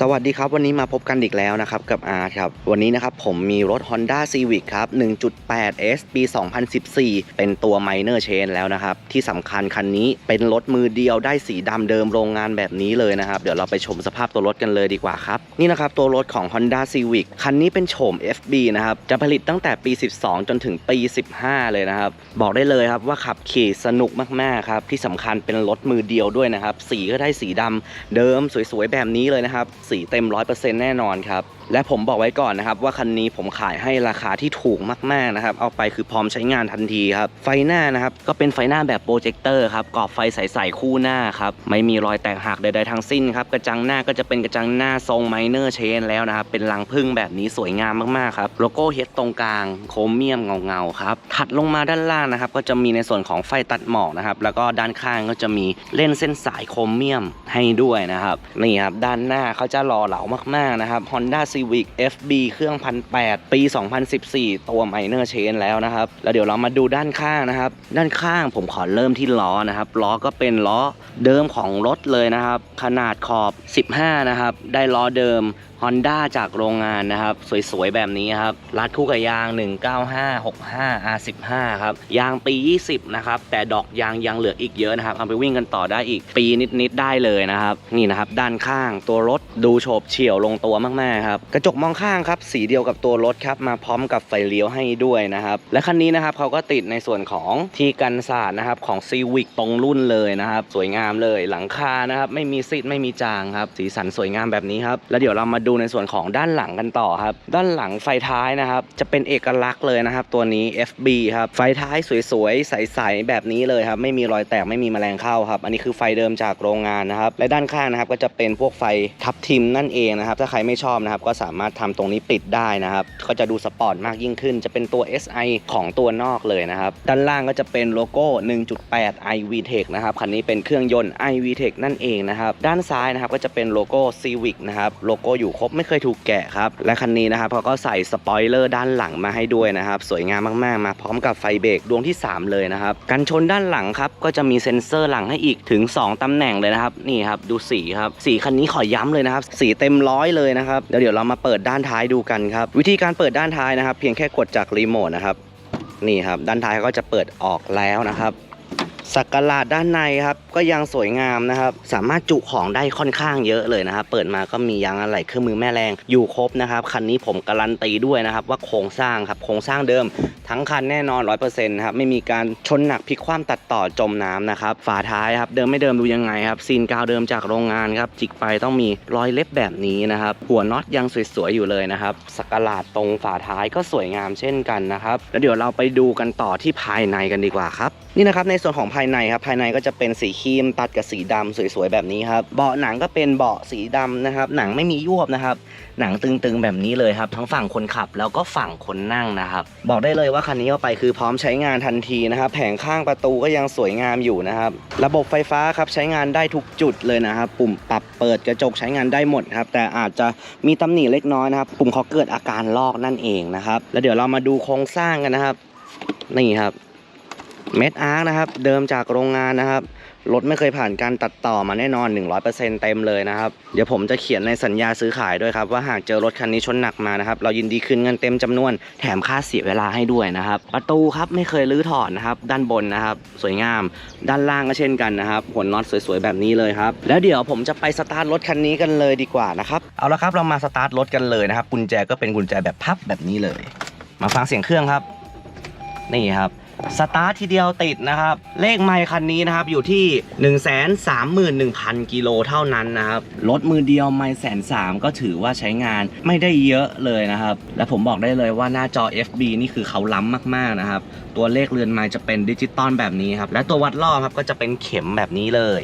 สวัสดีครับวันนี้มาพบกันอีกแล้วนะครับกับอาร์ครับวันนี้นะครับผมมีรถ Honda Civic ครับ 1.8 S ปี 2014 เป็นตัว Minor Chain แล้วนะครับ ที่สำคัญคันนี้เป็นรถมือเดียวได้สีดำเดิมโรงงานแบบนี้เลยนะครับ เดี๋ยวเราไปชมสภาพตัวรถกันเลยดีกว่าครับ นี่นะครับตัวรถของ Honda Civic คันนี้เป็นโฉม FB นะครับ จะผลิตตั้งแต่ปี 12 จนถึงปี 15 เลยนะครับ บอกได้เลยครับว่าขับขี่สนุกมากๆครับที่สำคัญเป็นรถมือเดียวด้วยนะครับสีก็ได้สีดำเดิมสวยๆแบบนี้เลยนะครับสีเต็ม 100%แน่นอนครับ และผมบอกไว้ก่อนนะครับ ว่าคันนี้ผมขายให้ราคาที่ถูกมากๆนะครับ เอาไปคือพร้อมใช้งานทันทีครับ ไฟหน้านะครับ ก็เป็นไฟหน้าแบบโปรเจคเตอร์ครับกรอบไฟใสๆคู่หน้าครับ ไม่มีรอยแตกหักใดๆทั้งสิ้นครับ กระจังหน้าก็จะเป็นกระจังหน้าทรงไมเนอร์เชนแล้วนะครับ เป็นรังพึ่งแบบนี้สวยงามมากๆครับ โลโก้เฮดตรงกลางโครเมียมเงาๆครับ ถัดลงมาด้านล่างนะครับ ก็จะมีในส่วนของไฟตัดหมอกนะครับ แล้วก็ด้านข้างก็จะมีเล่นเส้นสายโครเมียมให้ด้วยนะครับ นี่ครับ ด้านหน้าเขาจะหล่อเหลามากๆนะครับ Honda Civic FB เครื่องพันแปี 2014 ตัว Minor Chain แล้วนะครับ แล้วเดี๋ยวเรามาดูด้านข้างนะครับ ด้านข้างผมขอเริ่มที่ล้อนะครับ ล้อก็เป็นล้อเดิมของรถเลยนะครับ ขนาดขอบ 15 นะครับ ได้ล้อเดิม Honda จากโรงงานนะครับ สวย ๆ แบบนี้ครับ รัดคู่กับยาง 19565 R15 ครับ ยางปี 20 นะครับ แต่ดอกยางยังเหลืออีกเยอะนะครับ เอาไปวิ่งกันต่อได้อีกปีนิด ๆ ได้เลยนะครับ นี่นะครับ ด้านข้างตัวรถดูโฉบเฉี่ยวลงตัวมาก ๆ ครับ กระจกมองข้างครับ สีเดียวกับตัวรถครับ มาพร้อมกับไฟเลี้ยวให้ด้วยนะครับ และคันนี้นะครับเขาก็ติดในส่วนของที่กันศาสตร์นะครับของ Civic ตรงรุ่นเลยนะครับ สวยงามเลย หลังคานะครับ ไม่มีซิดไม่มีจางครับ สีสันสวยงามแบบนี้ครับ แล้วเดี๋ยวเรามาดูในส่วนของด้านหลังกันต่อครับ ด้านหลังไฟท้ายนะครับ จะเป็นเอกลักษณ์เลยนะครับ ตัวนี้ FB ครับไฟท้ายสวยๆใสๆแบบนี้เลยครับไม่มีรอยแตกไม่มีแมลงเข้าครับ อันนี้คือไฟเดิมจากโรงงานนะครับ และด้านข้างนะครับก็จะเป็นพวกไฟทับทิมนั่นเองนะครับ ถ้าใครไม่ชอบนะครับ ก็สามารถทำตรงนี้ปิดได้นะครับ ก็จะดูสปอร์ตมากยิ่งขึ้น จะเป็นตัว SI ของตัวนอกเลยนะครับ ด้านล่างก็จะเป็นโลโก้ 1.8 iVTEC นะครับคันนี้เป็นเครื่องยนต์ iVTEC นั่นเองนะครับ ด้านซ้ายนะครับก็จะเป็นโลโก้ Civic นะครับ โลโก้อยู่ครบไม่เคยถูกแกะครับ และคันนี้นะครับเขาก็ใส่สปอยเลอร์ด้านหลังมาให้ด้วยนะครับ สวยงามมากๆ มาพร้อมกับไฟเบรกดวงที่ 3 เลยนะครับ กันชนด้านหลังครับ ก็จะมีเซ็นเซอร์หลังให้อีกถึง 2ตำแหน่งเลยนะครับ นี่ครับ ดูสีครับ สีคันนี้ขอย้ำเลยนะครับ สีเต็มร้อยเลยนะครับ เดี๋ยวเดี๋ยวเรามาเปิดด้านท้ายดูกันครับ วิธีการเปิดด้านท้ายนะครับ เพียงแค่กดจากรีโมทนะครับ นี่ครับ ด้านท้ายก็จะเปิดออกแล้วนะครับ สักการะด้านในครับก็ยังสวยงามนะครับ สามารถจุของได้ค่อนข้างเยอะเลยนะครับ เปิดมาก็มียางอะไหล่เครื่องมือแม่แรงอยู่ครบนะครับคันนี้ผมการันตีด้วยนะครับ ว่าโครงสร้างครับโครงสร้างเดิม ทั้งคันแน่นอน 100%นะครับไม่มีการชนหนักพลิกคว่ำตัดต่อจมน้ำนะครับฝาท้ายครับเดิมไม่เดิมดูยังไงครับซีนกาวเดิมจากโรงงานครับจิกไปต้องมีรอยเล็บแบบนี้นะครับหัวน็อตยังสวยๆอยู่เลยนะครับสักการะตรงฝาท้ายก็สวยงามเช่นกันนะครับแล้วเดี๋ยวเราไปดูกันต่อที่ภายในกันดีกว่าครับ นี่นะครับในส่วนของภายในครับภายในก็จะเป็นสีครีมตัดกับสีดำสวยๆแบบนี้ครับเบาะหนังก็เป็นเบาะสีดำนะครับ หนังไม่มียวบนะครับ หนังตึงๆแบบนี้เลยครับ ทั้งฝั่งคนขับแล้วก็ฝั่งคนนั่งนะครับ บอกได้เลยว่าคันนี้เข้าไปคือพร้อมใช้งานทันทีนะครับ แผงข้างประตูก็ยังสวยงามอยู่นะครับ ระบบไฟฟ้าครับใช้งานได้ทุกจุดเลยนะครับ ปุ่มปรับเปิดกระจกใช้งานได้หมดครับ แต่อาจจะมีตำหนิเล็กน้อยนะครับ ปุ่มเขาเกิดอาการลอกนั่นเองนะครับ แล้วเดี๋ยวเรามาดูโครงสร้างกันนะครับ นี่ครับ เม็ดอาร์คนะครับ เดิมจากโรงงานนะครับรถไม่เคยผ่านการตัดต่อมาแน่นอน 100%เต็มเลยนะครับ เดี๋ยวผมจะเขียนในสัญญาซื้อขายด้วยครับว่าหากเจอรถคันนี้ชนหนักมานะครับ เรายินดีคืนเงินเต็มจำนวนแถมค่าเสียเวลาให้ด้วยนะครับ ประตูครับไม่เคยรื้อถอดนะครับ ด้านบนนะครับ สวยงาม ด้านล่างก็เช่นกันนะครับหัวน็อตสวยๆแบบนี้เลยครับ แล้วเดี๋ยวผมจะไปสตาร์ทรถคันนี้กันเลยดีกว่านะครับ เอาละครับเรามาสตาร์ทรถกันเลยนะครับกุญแจก็เป็นกุญแจแบบพับแบบนี้เลย มาฟังเสียงเครื่องครับ นี่ครับ สตาร์ททีเดียวติดนะครับ เลขไมค์คันนี้นะครับอยู่ที่ 1 3 1 0 0 0 กิโลเท่านั้นนะครับ รถมือเดียวไมค์แสนสามก็ถือว่าใช้งานไม่ได้เยอะเลยนะครับ และผมบอกได้เลยว่าหน้าจอ FB นี่คือเขาล้ำมากๆนะครับ ตัวเลขเรือนไมค์จะเป็นดิจิตอลแบบนี้ครับ และตัววัดรอบครับก็จะเป็นเข็มแบบนี้เลย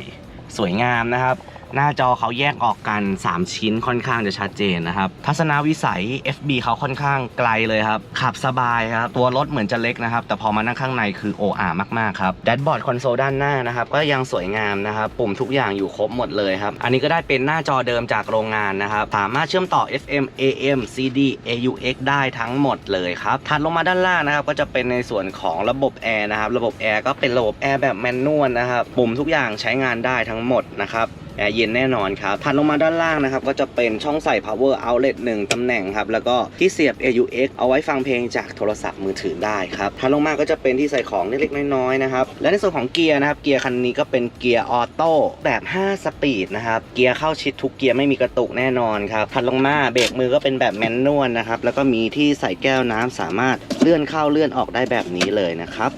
สวยงามนะครับ หน้าจอเขาแยกออกกัน 3 ชิ้นค่อนข้างจะชัดเจนนะครับ ทัศนวิสัย FB เขาค่อนข้างไกลเลยครับ ขับสบายครับ ตัวรถเหมือนจะเล็กนะครับ แต่พอมานั่งข้างในคือ OR มาก ๆ ครับ แดชบอร์ดคอนโซลด้านหน้านะครับ ก็ยังสวยงามนะครับ ปุ่มทุกอย่างอยู่ครบหมดเลยครับ อันนี้ก็ได้เป็นหน้าจอเดิมจากโรงงานนะครับ สามารถเชื่อมต่อ FM AM CD AUX ได้ทั้งหมดเลยครับ ถัดลงมาด้านล่างนะครับ ก็จะเป็นในส่วนของระบบแอร์นะครับ ระบบแอร์ก็เป็นระบบแอร์แบบแมนนวลนะครับ ปุ่มทุกอย่างใช้งานได้ทั้งหมดนะครับ แอร์เย็นแน่นอนครับ ถัดลงมาด้านล่างนะครับ ก็จะเป็นช่องใส่ power outlet 1ตำแหน่งครับ แล้วก็ที่เสียบ AUX เอาไว้ฟังเพลงจากโทรศัพท์มือถือได้ครับ ถัดลงมาก็จะเป็นที่ใส่ของเล็กๆน้อยๆนะครับ และในส่วนของเกียร์นะครับ เกียร์คันนี้ก็เป็นเกียร์ออโต้แบบ 5 สปีดนะครับ เกียร์เข้าชิดทุกเกียร์ไม่มีกระตุกแน่นอนครับ ถัดลงมาเบรกมือก็เป็นแบบแมนนวลนะครับ แล้วก็มีที่ใส่แก้วน้ำสามารถเลื่อนเข้าเลื่อนออกได้แบบนี้เลยนะครับ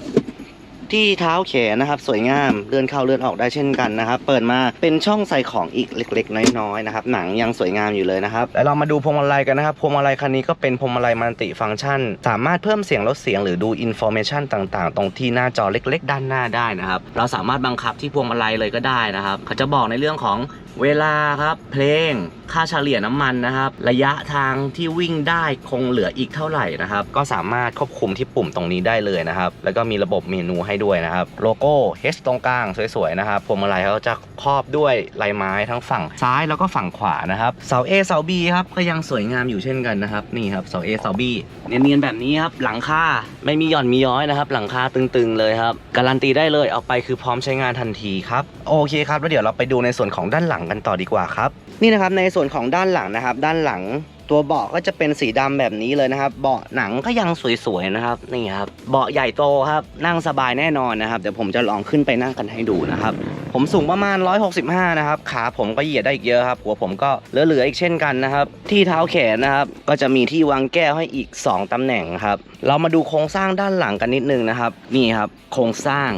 ที่เท้าแขนนะครับ สวยงามเลื่อนเข้าเลื่อนออกได้เช่นกันนะครับ เปิดมาเป็นช่องใส่ของอีกเล็ก ๆ น้อยๆนะครับหนังยังสวยงามอยู่เลยนะครับแล้วเรามาดูพวงมาลัยกันนะครับพวงมาลัยคันนี้ก็เป็นพวงมาลัยมัลติฟังก์ชัน สามารถเพิ่มเสียงลดเสียงหรือดูอินโฟเมชันต่างๆ ตรงที่หน้าจอเล็ก ๆ ด้านหน้าได้นะครับเราสามารถบังคับที่พวงมาลัยเลยก็ได้นะครับเขาจะบอกในเรื่องของ เวลาครับเพลงค่าเฉลี่ยน้ำมันนะครับ ระยะทางที่วิ่งได้คงเหลืออีกเท่าไหร่นะครับ ก็สามารถควบคุมที่ปุ่มตรงนี้ได้เลยนะครับ แล้วก็มีระบบเมนูให้ด้วยนะครับ โลโก้ H ตรงกลางสวยๆนะครับพวงมาลัยเขาจะครอบด้วยลายไม้ทั้งฝั่งซ้ายแล้วก็ฝั่งขวานะครับเสา A เสา B ครับก็ยังสวยงามอยู่เช่นกันนะครับนี่ครับเสา A เสา B เนียนๆแบบนี้ครับหลังคาไม่มีหย่อนมีย้อยนะครับ หลังคาตึงๆเลยครับการันตีได้เลยเอาไปคือพร้อมใช้งานทันทีครับโอเคครับแล้วเดี๋ยวเราไปดูในส่วนของด้านหลังกันต่อดีกว่าครับ นี่นะครับในส่วนของด้านหลังนะครับ ด้านหลังตัวเบาะก็จะเป็นสีดำแบบนี้เลยนะครับ เบาะหนังก็ยังสวยๆนะครับนี่ครับเบาะใหญ่โตครับนั่งสบายแน่นอนนะครับเดี๋ยวผมจะลองขึ้นไปนั่งกันให้ดูนะครับผมสูงประมาณ 165 นะครับขาผมก็เหยียดได้อีกเยอะครับหัวผมก็เหลือๆอีกเช่นกันนะครับ ที่เท้าแขนนะครับก็จะมีที่วางแก้วให้อีก 2ตำแหน่งครับเรามาดูโครงสร้างด้านหลังกันนิดนึงนะครับนี่ครับโครงสร้าง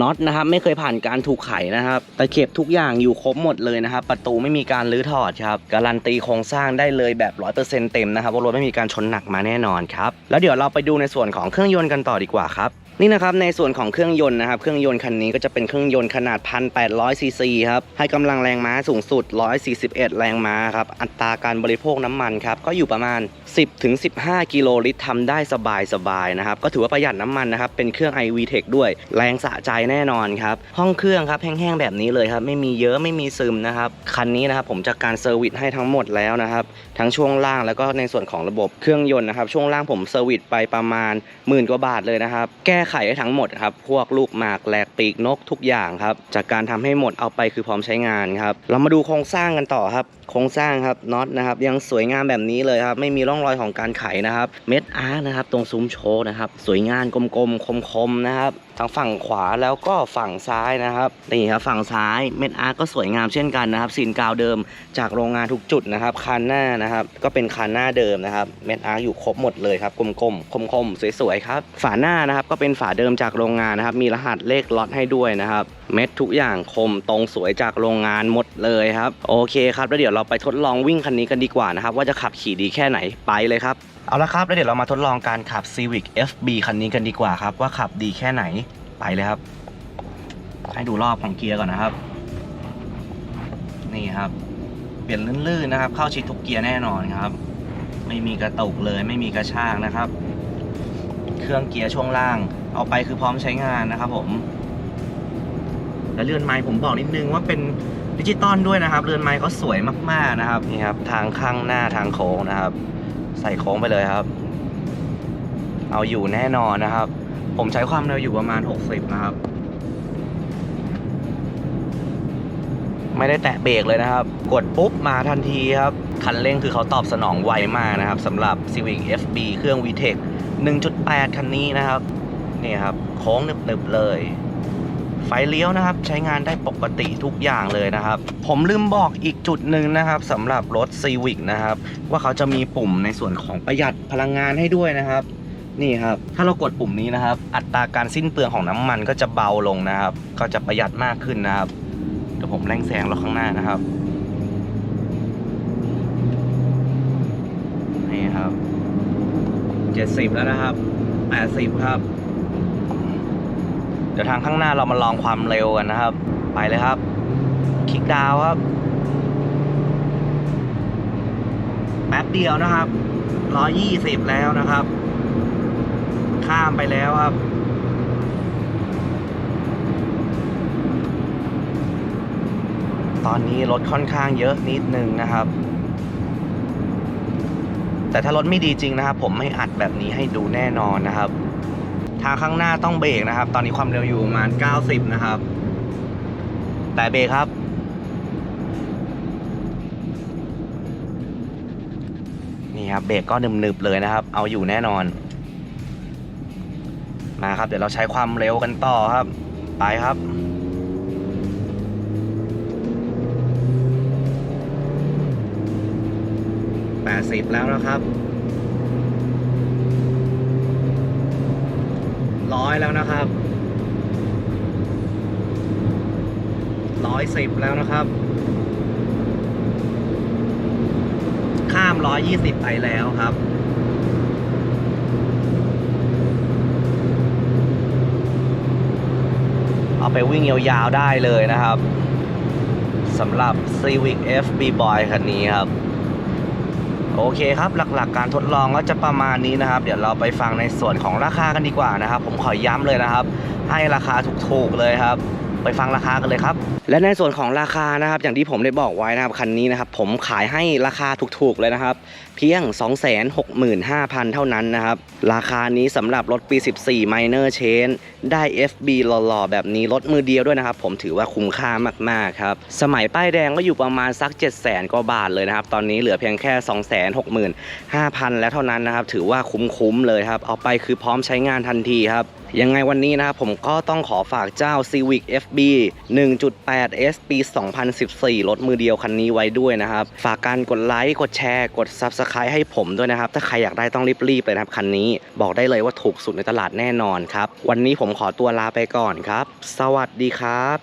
น็อตนะครับไม่เคยผ่านการถูกไขนะครับตะเข็บทุกอย่างอยู่ครบหมดเลยนะครับ ประตูไม่มีการรื้อถอดครับการันตีโครงสร้างได้เลยแบบ 100%เต็มนะครับว่ารถไม่มีการชนหนักมาแน่นอนครับแล้วเดี๋ยวเราไปดูในส่วนของเครื่องยนต์กันต่อดีกว่าครับ นี่นะครับในส่วนของเครื่องยนต์นะครับเครื่องยนต์คันนี้ก็จะเป็นเครื่องยนต์ขนาด 1,800ซีซีครับให้กำลังแรงม้าสูงสุด 141 แรงม้าครับอัตราการบริโภคน้ำมันครับก็อยู่ประมาณ 10ถึง15 กิโลลิตรทำได้สบายสบายๆนะครับก็ถือว่าประหยัดน้ำมันนะครับเป็นเครื่อง iV Tech ด้วย แรงสะใจแน่นอนครับห้องเครื่องครับแห้งๆแบบนี้เลยครับไม่มีเยอะไม่มีซึมนะครับคันนี้นะครับผมจะการเซอร์วิสให้ทั้งหมดแล้วนะครับทั้งช่วงล่างแล้วก็ในส่วนของระบบเครื่องยนต์นะครับช่วงล่างผมเซอร์วิสไปประมาณหมื่นกว่าบาทเลยนะครับแก้ไขได้ทั้งหมดครับ พวกลูกหมากแหลกปีกนกทุกอย่างครับ จากการทำให้หมดเอาไปคือพร้อมใช้งานครับ เรามาดูโครงสร้างกันต่อครับ โครงสร้างครับน็อตนะครับยังสวยงามแบบนี้เลยครับไม่มีร่องรอยของการไขนะครับ เม็ดอาร์นะครับตรงซุ้มโชว์นะครับสวยงามกลมๆคมๆนะครับทั้งฝั่งขวาแล้วก็ฝั่งซ้ายนะครับนี่ครับฝั่งซ้ายเม็ดอาร์ก็สวยงามเช่นกันนะครับซีนกาวเดิมจากโรงงานทุกจุดนะครับคันหน้านะครับก็เป็นคันหน้าเดิมนะครับเม็ดอาร์อยู่ครบหมดเลยครับกลมๆคมๆสวยๆครับฝาหน้านะครับก็เป็นฝาเดิมจากโรงงานนะครับมีรหัสเลขล็อตให้ด้วยนะครับเม็ดทุกอย่างคมตรงสวยจากโรงงานหมดเลยครับโอเคครับแล้วเดี๋ยวเราไปทดลองวิ่งคันนี้กันดีกว่านะครับ ว่าจะขับขี่ดีแค่ไหนไปเลยครับ เอาละครับแล้วเดี๋ยวเรามาทดลองการขับ Civic FB คันนี้กันดีกว่าครับ ว่าขับดีแค่ไหนไปเลยครับ ให้ดูรอบของเกียร์ก่อนนะครับ นี่ครับ เปลี่ยนลื่นๆนะครับ เข้าชิดทุกเกียร์แน่นอนครับ ไม่มีกระตุกเลยไม่มีกระชากนะครับ เครื่องเกียร์ช่วงล่าง เอาไปคือพร้อมใช้งานนะครับ ผม แล้วเรื่อนไม้ผมบอกนิดนึงว่าเป็น ดิจิตอลด้วยนะครับ เรือนไม้ก็สวยมากๆนะครับนี่ครับ ทางข้างหน้าทางโค้งนะครับ ใส่โค้งไปเลยครับ เอาอยู่แน่นอนนะครับ ผมใช้ความเร็วอยู่ประมาณ 60 นะครับ ไม่ได้แตะเบรกเลยนะครับ กดปุ๊บมาทันทีครับ คันเร่งคือเขาตอบสนองไวมากนะครับสำหรับ Civic FB เครื่อง VTEC 1.8 คันนี้นะครับ นี่ครับ โค้งหนึบๆเลย ไฟเลี้ยวนะครับ ใช้งานได้ปกติทุกอย่างเลยนะครับ ผมลืมบอกอีกจุดหนึ่งนะครับสำหรับรถ Civic นะครับ ว่าเขาจะมีปุ่มในส่วนของประหยัดพลังงานให้ด้วยนะครับ นี่ครับ ถ้าเรากดปุ่มนี้นะครับ อัตราการสิ้นเปลืองของน้ำมันก็จะเบาลงนะครับ ก็จะประหยัดมากขึ้นนะครับเดี๋ยวผมแรงแสงราข้างหน้านะครับนี่ครับเจ็ดสิบแล้วนะครับแปดสิบครับ ดี๋ยวทางข้างหน้าเรามาลองความเร็วกันนะครับ ไปเลยครับ คลิกดาวครับ แป๊บเดียวนะครับร้อยี่สิบแล้วนะครับ ข้ามไปแล้วครับตอนนี้รถค่อนข้างเยอะนิดนึงนะครับ แต่ถ้ารถไม่ดีจริงนะครับ ผมไม่อัดแบบนี้ให้ดูแน่นอนนะครับ ทางข้างหน้าต้องเบรกนะครับ ตอนนี้ความเร็วอยู่ประมาณ 90 นะครับ แต่เบรกครับ นี่ครับเบรกก็นึบๆเลยนะครับ เอาอยู่แน่นอน มาครับ เดี๋ยวเราใช้ความเร็วกันต่อครับ ไปครับแปดสิบแล้วนะครับ ร้อยแล้วนะครับร้อยสิบแล้วนะครับ ข้ามร้อยยี่สิบไปแล้วครับเอาไปวิ่งยาวๆได้เลยนะครับสำหรับ Civic FB Boy คันนี้ครับ โอเคครับหลักๆการทดลองก็จะประมาณนี้นะครับ เดี๋ยวเราไปฟังในส่วนของราคากันดีกว่านะครับ ผมขอย้ำเลยนะครับ ให้ราคาถูกๆเลยครับ ไปฟังราคากันเลยครับ และในส่วนของราคานะครับ อย่างที่ผมได้บอกไว้นะครับคันนี้นะครับ ผมขายให้ราคาถูกๆเลยนะครับ เพียง 265,000 เท่านั้นนะครับ ราคานี้สำหรับรถปี 14 Minor Chain ได้ FB หล่อๆ แบบนี้รถมือเดียวด้วยนะครับ ผมถือว่าคุ้มค่ามากๆครับ สมัยป้ายแดงก็อยู่ประมาณสัก 700,000กว่าบาทเลยนะครับ ตอนนี้เหลือเพียงแค่ 265,000 แล้วเท่านั้นนะครับ ถือว่าคุ้มๆเลยครับเอาไปคือพร้อมใช้งานทันทีครับยังไงวันนี้นะครับผมก็ต้องขอฝากเจ้า Civic FB B 1.8 S ปี 2014 รถมือเดียวคันนี้ไว้ด้วยนะครับ ฝากการกดไลค์ กดแชร์ กด Subscribe ให้ผมด้วยนะครับ ถ้าใครอยากได้ต้องรีบๆเลยนะครับคันนี้ บอกได้เลยว่าถูกสุดในตลาดแน่นอนครับ วันนี้ผมขอตัวลาไปก่อนครับ สวัสดีครับ